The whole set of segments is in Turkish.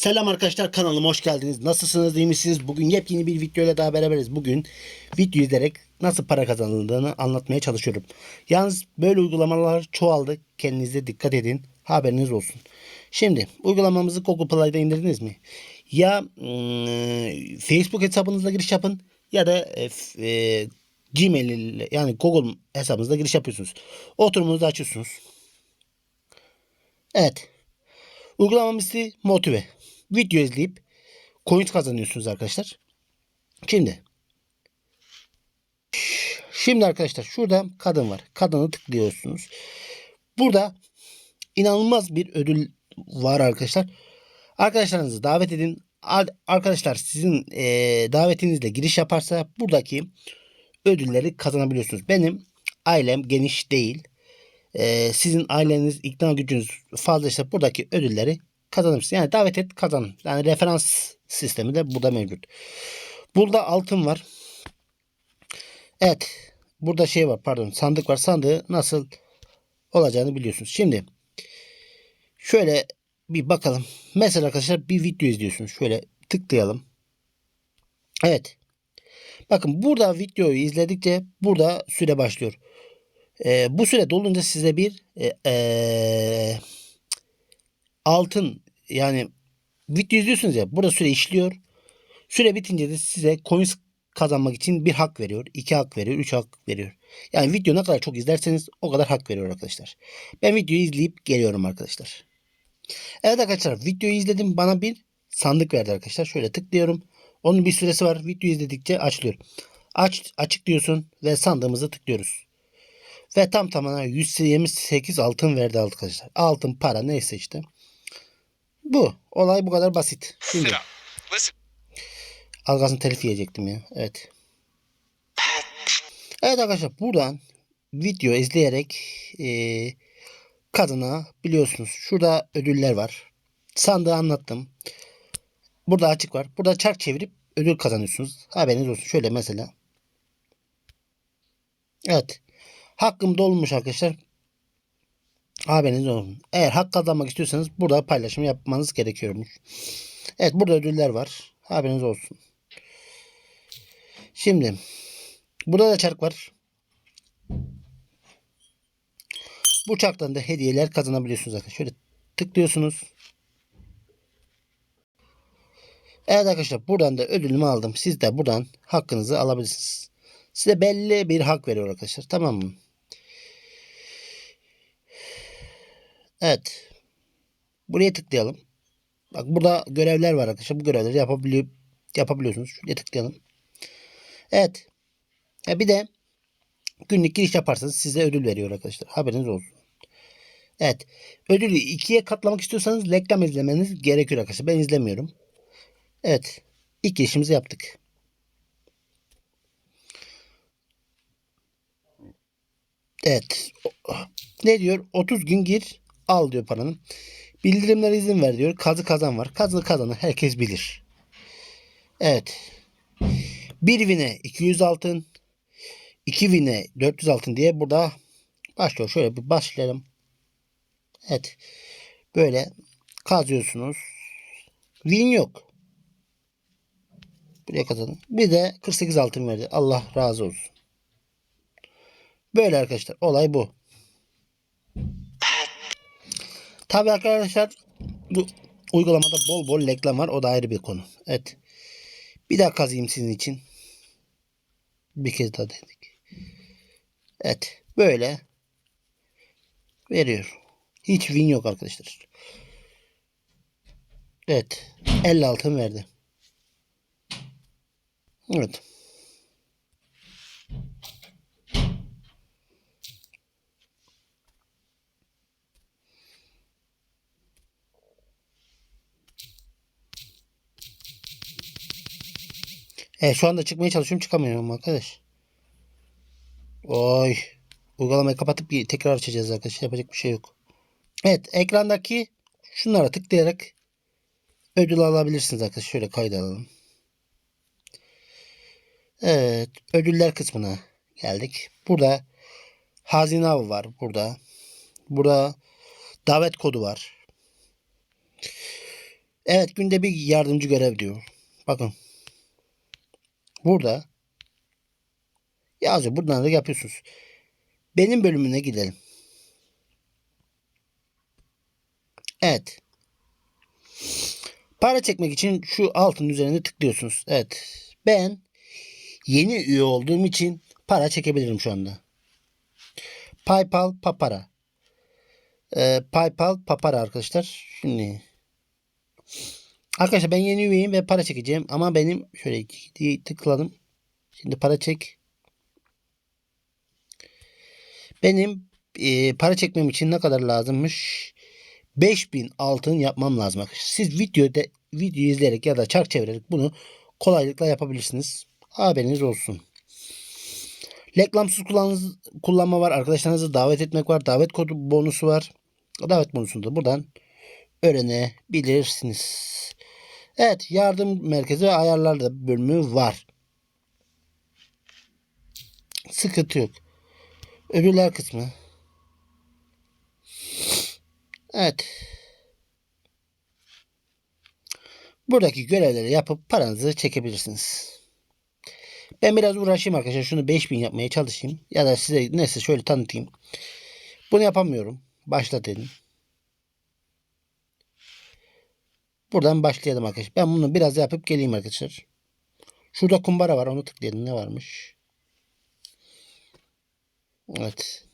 Selam arkadaşlar kanalıma hoş geldiniz. Nasılsınız iyi misiniz? Bugün yepyeni bir video ile daha beraberiz. Bugün video izleyerek nasıl para kazanıldığını anlatmaya çalışıyorum. Yalnız böyle uygulamalar çoğaldı. Kendinize dikkat edin. Haberiniz olsun. Şimdi uygulamamızı Google Play'da indirdiniz mi? Ya mm, Facebook hesabınızla giriş yapın ya da e, e, Gmail ile yani Google hesabınızla giriş yapıyorsunuz. Oturumunuzu açıyorsunuz. Evet. Uygulamamız motive. Video izleyip coins kazanıyorsunuz arkadaşlar. Şimdi. Şimdi arkadaşlar şurada kadın var. Kadını tıklıyorsunuz. Burada inanılmaz bir ödül var arkadaşlar. Arkadaşlarınızı davet edin. Ar- Arkadaşlar sizin eee, davetinizle giriş yaparsa buradaki ödülleri kazanabiliyorsunuz. Benim ailem geniş değil. Ee, sizin aileniz ikna gücünüz fazlaysa buradaki ödülleri kazanırsınız. Yani davet et kazanın. Yani referans sistemi de burada mevcut. Burada altın var. Evet. Burada şey var pardon sandık var. Sandığı nasıl olacağını biliyorsunuz. Şimdi şöyle bir bakalım. Mesela arkadaşlar bir video izliyorsunuz. Şöyle tıklayalım. Evet. Bakın burada videoyu izledikçe burada süre başlıyor. Ee, bu süre dolunca size bir e, e, altın yani video izliyorsunuz ya burada süre işliyor. Süre bitince de size coins kazanmak için bir hak veriyor. iki hak veriyor. Üç hak veriyor. Yani video ne kadar çok izlerseniz o kadar hak veriyor arkadaşlar. Ben videoyu izleyip geliyorum arkadaşlar. Evet arkadaşlar videoyu izledim. Bana bir sandık verdi arkadaşlar. Şöyle tıklıyorum. Onun bir süresi var. Video izledikçe açılıyor. Aç, açık diyorsun ve sandığımızı tıklıyoruz. Ve tam tamına 128 altın verdi arkadaşlar. Altın para neyse işte. Bu. Olay bu kadar basit. Şimdi Sit up. Listen. telif yiyecektim ya. Evet. Evet arkadaşlar buradan video izleyerek e, kadına biliyorsunuz. Şurada ödüller var. Sandığı anlattım. Burada açık var. Burada çark çevirip ödül kazanıyorsunuz. Haberiniz olsun. Şöyle mesela. Evet. Hakkım dolmuş arkadaşlar. Haberiniz olsun. Eğer hak kazanmak istiyorsanız burada paylaşım yapmanız gerekiyormuş. Evet burada ödüller var. Haberiniz olsun. Şimdi burada da çark var. Bu çarktan da hediyeler kazanabiliyorsunuz arkadaşlar. Şöyle tıklıyorsunuz. Evet arkadaşlar buradan da ödülümü aldım. Siz de buradan hakkınızı alabilirsiniz. Size belli bir hak veriyor arkadaşlar. Tamam mı? Evet. Buraya tıklayalım. Bak burada görevler var arkadaşlar. Bu görevleri yapabiliyor, yapabiliyorsunuz. Şuraya tıklayalım. Evet. Ha bir de günlük giriş yaparsanız size ödül veriyor arkadaşlar. Haberiniz olsun. Evet. Ödülü ikiye katlamak istiyorsanız reklam izlemeniz gerekiyor arkadaşlar. Ben izlemiyorum. Evet. İlk girişimizi yaptık. Evet. Ne diyor? 30 gün gir al diyor paranı. Bildirimlere izin ver diyor. Kazı kazan var. Kazı kazanı herkes bilir. Evet. Bir wine 200 altın. 2 wine 400 altın diye burada başlıyor. Şöyle bir başlayalım. Evet. Böyle kazıyorsunuz. Win yok. Buraya kazanın. Bir de 48 altın verdi. Allah razı olsun. Böyle arkadaşlar. Olay bu. Tabii arkadaşlar bu uygulamada bol bol reklam var. O da ayrı bir konu. Evet. Bir daha kazıyım sizin için. Bir kez daha dedik. Evet. Böyle veriyor. Hiç win yok arkadaşlar. Evet. 50 altın verdi. Evet. Evet şu anda çıkmaya çalışıyorum çıkamıyorum arkadaş. Oy. Uygulamayı kapatıp bir tekrar açacağız arkadaşlar. Yapacak bir şey yok. Evet ekrandaki şunlara tıklayarak ödül alabilirsiniz arkadaşlar. Şöyle kaydedelim. Evet ödüller kısmına geldik. Burada hazine avı var burada. Burada davet kodu var. Evet günde bir yardımcı görev diyor. Bakın. Burada yazıyor. Buradan da yapıyorsunuz. Benim bölümüne gidelim. Evet. Para çekmek için şu altın üzerine tıklıyorsunuz. Evet. Ben yeni üye olduğum için para çekebilirim şu anda. PayPal Papara. Ee, PayPal Papara arkadaşlar. Şimdi Arkadaşlar ben yeni üyeyim ve para çekeceğim ama benim şöyle tıkladım. Şimdi para çek. Benim e, para çekmem için ne kadar lazımmış? 5000 altın yapmam lazım. Siz videoda video izleyerek ya da çark çevirerek bunu kolaylıkla yapabilirsiniz. Haberiniz olsun. Reklamsız kullanma var. Arkadaşlarınızı davet etmek var. Davet kodu bonusu var. Davet bonusunu da buradan öğrenebilirsiniz. Evet yardım merkezi ve ayarlar da bölümü var. Sıkıntı yok. Ödüller kısmı. Evet. Buradaki görevleri yapıp paranızı çekebilirsiniz. Ben biraz uğraşayım arkadaşlar. Şunu 5000 yapmaya çalışayım. Ya da size neyse şöyle tanıtayım. Bunu yapamıyorum. Başla dedim. Buradan başlayalım arkadaşlar. Ben bunu biraz yapıp geleyim arkadaşlar. Şurada kumbara var. Onu tıklayalım. Ne varmış? Evet.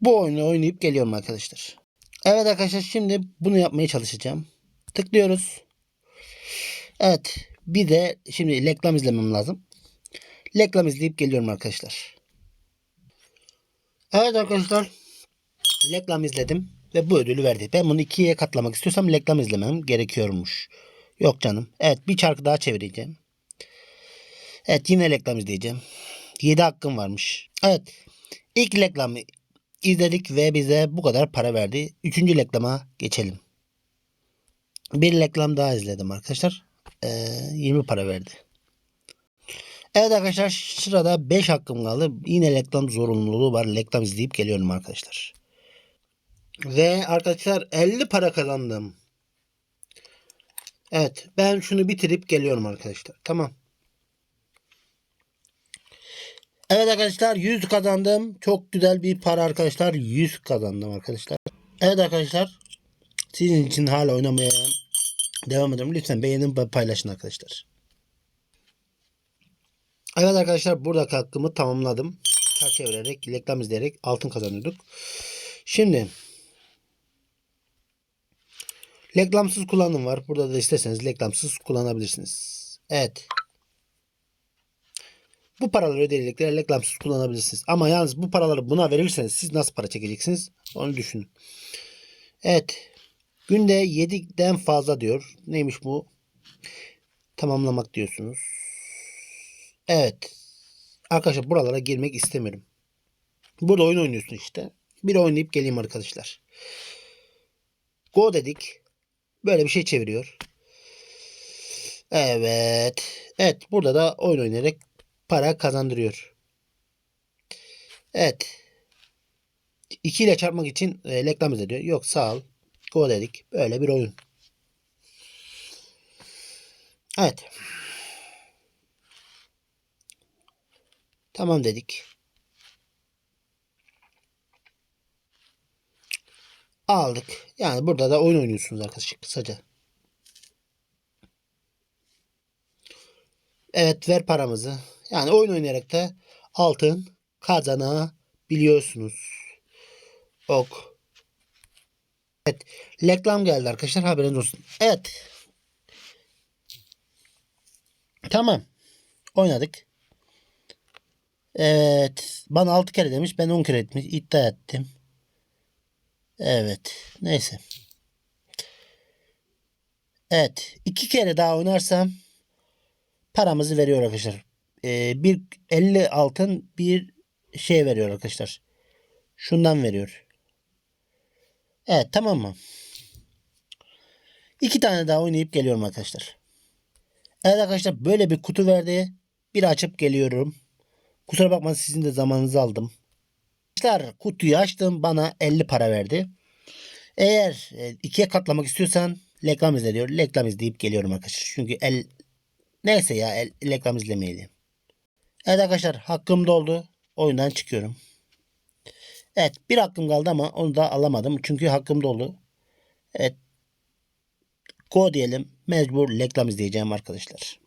Bu oyunu oynayıp geliyorum arkadaşlar. Evet arkadaşlar şimdi bunu yapmaya çalışacağım. Tıklıyoruz. Evet. Bir de şimdi reklam izlemem lazım. Reklam izleyip geliyorum arkadaşlar. Evet arkadaşlar. Reklam izledim ve bu ödülü verdi. Ben bunu ikiye katlamak istiyorsam reklam izlemem gerekiyormuş. Yok canım. Evet bir çarkı daha çevireceğim. Evet yine reklam izleyeceğim. 7 hakkım varmış. Evet. ilk reklamı izledik ve bize bu kadar para verdi. Üçüncü reklama geçelim. Bir reklam daha izledim arkadaşlar. Ee, 20 para verdi. Evet arkadaşlar sırada 5 hakkım kaldı. Yine reklam zorunluluğu var. Reklam izleyip geliyorum arkadaşlar. Ve arkadaşlar 50 para kazandım. Evet ben şunu bitirip geliyorum arkadaşlar. Tamam. Evet arkadaşlar 100 kazandım. Çok güzel bir para arkadaşlar. 100 kazandım arkadaşlar. Evet arkadaşlar. Sizin için hala oynamaya devam ediyorum. Lütfen beğenin ve paylaşın arkadaşlar. Evet arkadaşlar buradaki hakkımı tamamladım. Çark çevirerek, reklam izleyerek altın kazanıyorduk. Şimdi reklamsız kullanım var. Burada da isterseniz reklamsız kullanabilirsiniz. Evet. Bu paraları ödeyerek reklamsız kullanabilirsiniz. Ama yalnız bu paraları buna verirseniz siz nasıl para çekeceksiniz? Onu düşünün. Evet. Günde 7'den fazla diyor. Neymiş bu? Tamamlamak diyorsunuz. Evet. Arkadaşlar buralara girmek istemiyorum. Burada oyun oynuyorsun işte. Bir oynayıp geleyim arkadaşlar. Go dedik. Böyle bir şey çeviriyor. Evet. Evet. Burada da oyun oynayarak para kazandırıyor. Evet. 2 ile çarpmak için e, reklam izlediyor. Yok sağ ol. Go dedik. Böyle bir oyun. Evet. Tamam dedik. Aldık. Yani burada da oyun oynuyorsunuz arkadaşlar kısaca. Evet ver paramızı. Yani oyun oynayarak da altın kazanabiliyorsunuz. Ok. Evet. Reklam geldi arkadaşlar haberiniz olsun. Evet. Tamam. Oynadık. Evet. Bana 6 kere demiş. Ben 10 kere etmiş. iddia ettim. Evet. Neyse. Evet. 2 kere daha oynarsam paramızı veriyor arkadaşlar. Ee, bir 50 altın bir şey veriyor arkadaşlar. Şundan veriyor. Evet tamam mı? İki tane daha oynayıp geliyorum arkadaşlar. Evet arkadaşlar böyle bir kutu verdi. Bir açıp geliyorum. Kusura bakmayın sizin de zamanınızı aldım. Arkadaşlar kutuyu açtım bana 50 para verdi. Eğer e, ikiye katlamak istiyorsan reklam izle diyor. Reklam izleyip geliyorum arkadaşlar. Çünkü el neyse ya reklam izlemeyelim. Evet arkadaşlar hakkım doldu. Oyundan çıkıyorum. Evet bir hakkım kaldı ama onu da alamadım. Çünkü hakkım doldu. Evet. Go diyelim. Mecbur reklam izleyeceğim arkadaşlar.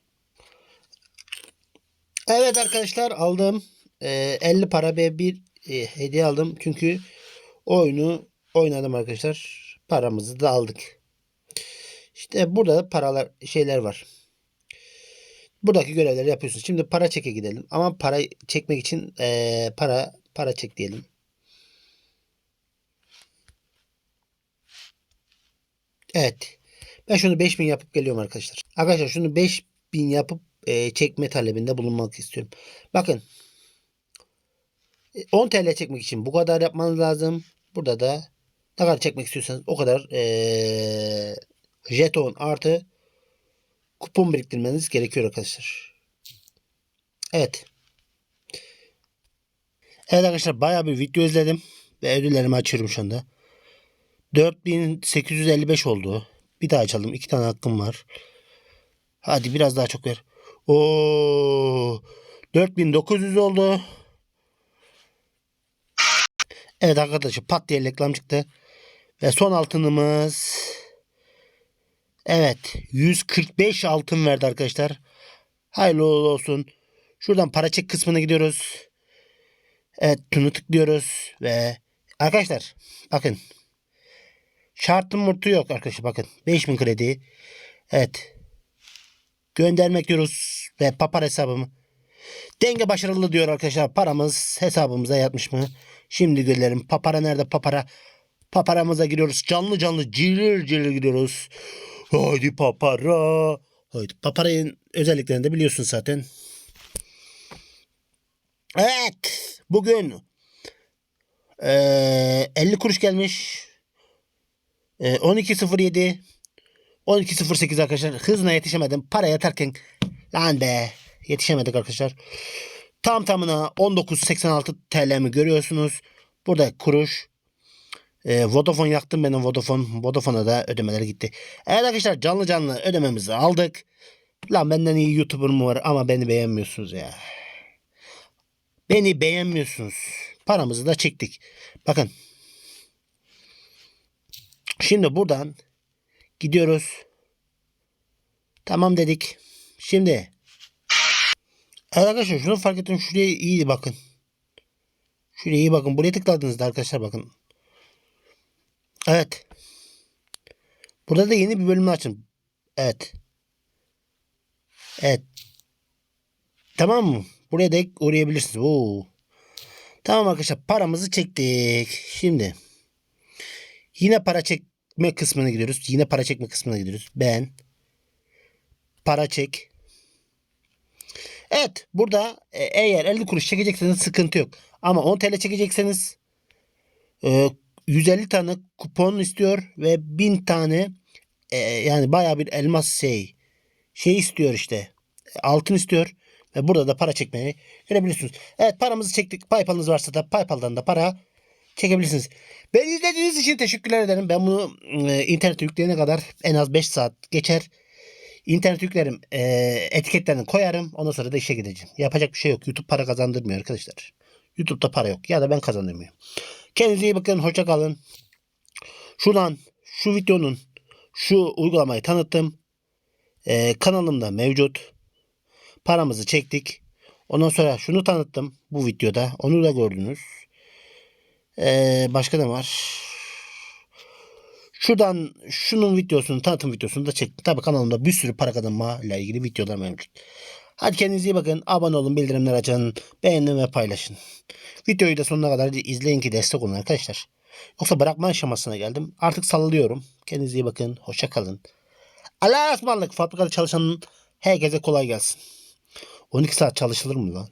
Evet arkadaşlar aldım. Ee, 50 para ve bir e, hediye aldım. Çünkü oyunu oynadım arkadaşlar. Paramızı da aldık. İşte burada da paralar şeyler var. Buradaki görevleri yapıyorsunuz. Şimdi para çeke gidelim. Ama para çekmek için eee, para para çek diyelim. Evet. Ben şunu 5000 yapıp geliyorum arkadaşlar. Arkadaşlar şunu 5000 yapıp eee, çekme talebinde bulunmak istiyorum. Bakın. E, 10 TL çekmek için bu kadar yapmanız lazım. Burada da ne kadar çekmek istiyorsanız o kadar eee, jeton artı kupon biriktirmeniz gerekiyor arkadaşlar. Evet. Evet arkadaşlar bayağı bir video izledim. Ve ödüllerimi açıyorum şu anda. 4855 oldu. Bir daha açalım. İki tane hakkım var. Hadi biraz daha çok ver. Oo, 4900 oldu. Evet arkadaşlar pat diye reklam çıktı. Ve son altınımız Evet 145 altın verdi arkadaşlar. Hayırlı olsun. Şuradan para çek kısmına gidiyoruz. Evet tunu tıklıyoruz ve arkadaşlar bakın şartın murtu yok arkadaşlar bakın 5000 kredi. Evet göndermek diyoruz ve papar hesabımı. Denge başarılı diyor arkadaşlar. Paramız hesabımıza yatmış mı? Şimdi görelim. Papara nerede? Papara. Paparamıza giriyoruz. Canlı canlı cilir cilir gidiyoruz. Haydi papara. Haydi paparayın özelliklerini de biliyorsun zaten. Evet. Bugün eee 50 kuruş gelmiş. Eee 12.07 12.08 arkadaşlar. Hızına yetişemedim. Para yatarken lan be yetişemedik arkadaşlar. Tam tamına 19.86 TL'mi görüyorsunuz. Burada kuruş. E, Vodafone yaktım benim Vodafone. Vodafone'a da ödemeler gitti. Evet arkadaşlar canlı canlı ödememizi aldık. Lan benden iyi YouTuber mı var ama beni beğenmiyorsunuz ya. Beni beğenmiyorsunuz. Paramızı da çektik. Bakın. Şimdi buradan gidiyoruz. Tamam dedik. Şimdi Arkadaşlar şunu fark ettim. Şuraya iyi bakın. Şuraya iyi bakın. Buraya tıkladığınızda arkadaşlar bakın. Evet. Burada da yeni bir bölüm açın. Evet. Evet. Tamam mı? Buraya da uğrayabilirsiniz. Oo. Tamam arkadaşlar paramızı çektik. Şimdi yine para çekme kısmına gidiyoruz. Yine para çekme kısmına gidiyoruz. Ben para çek. Evet burada e, eğer 50 kuruş çekecekseniz sıkıntı yok. Ama 10 TL çekecekseniz e, 150 tane kupon istiyor ve 1000 tane e, yani baya bir elmas şey şey istiyor işte. Altın istiyor ve burada da para çekmeyi görebilirsiniz. Evet paramızı çektik. PayPal'ınız varsa da PayPal'dan da para çekebilirsiniz. Beni izlediğiniz için teşekkürler ederim. Ben bunu e, internete yükleyene kadar en az 5 saat geçer. İnternet yüklerim. E, etiketlerini koyarım. Ondan sonra da işe gideceğim. Yapacak bir şey yok. YouTube para kazandırmıyor arkadaşlar. YouTube'da para yok. Ya da ben kazandırmıyorum. Kendinize iyi bakın. Hoşça kalın. Şuradan şu videonun şu uygulamayı tanıttım. E, kanalımda mevcut. Paramızı çektik. Ondan sonra şunu tanıttım bu videoda. Onu da gördünüz. E, başka ne var? Şuradan şunun videosunu, tanıtım videosunu da çektim. Tabii kanalımda bir sürü para kazanma ile ilgili videolar mevcut. Hadi kendinize iyi bakın. Abone olun, bildirimler açın, beğenin ve paylaşın. Videoyu da sonuna kadar izleyin ki destek olun arkadaşlar. Yoksa bırakma aşamasına geldim. Artık sallıyorum. Kendinize iyi bakın. Hoşça kalın. Allah'a ısmarladık. Fabrikada çalışanın herkese kolay gelsin. 12 saat çalışılır mı lan?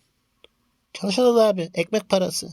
Çalışılır abi. Ekmek parası.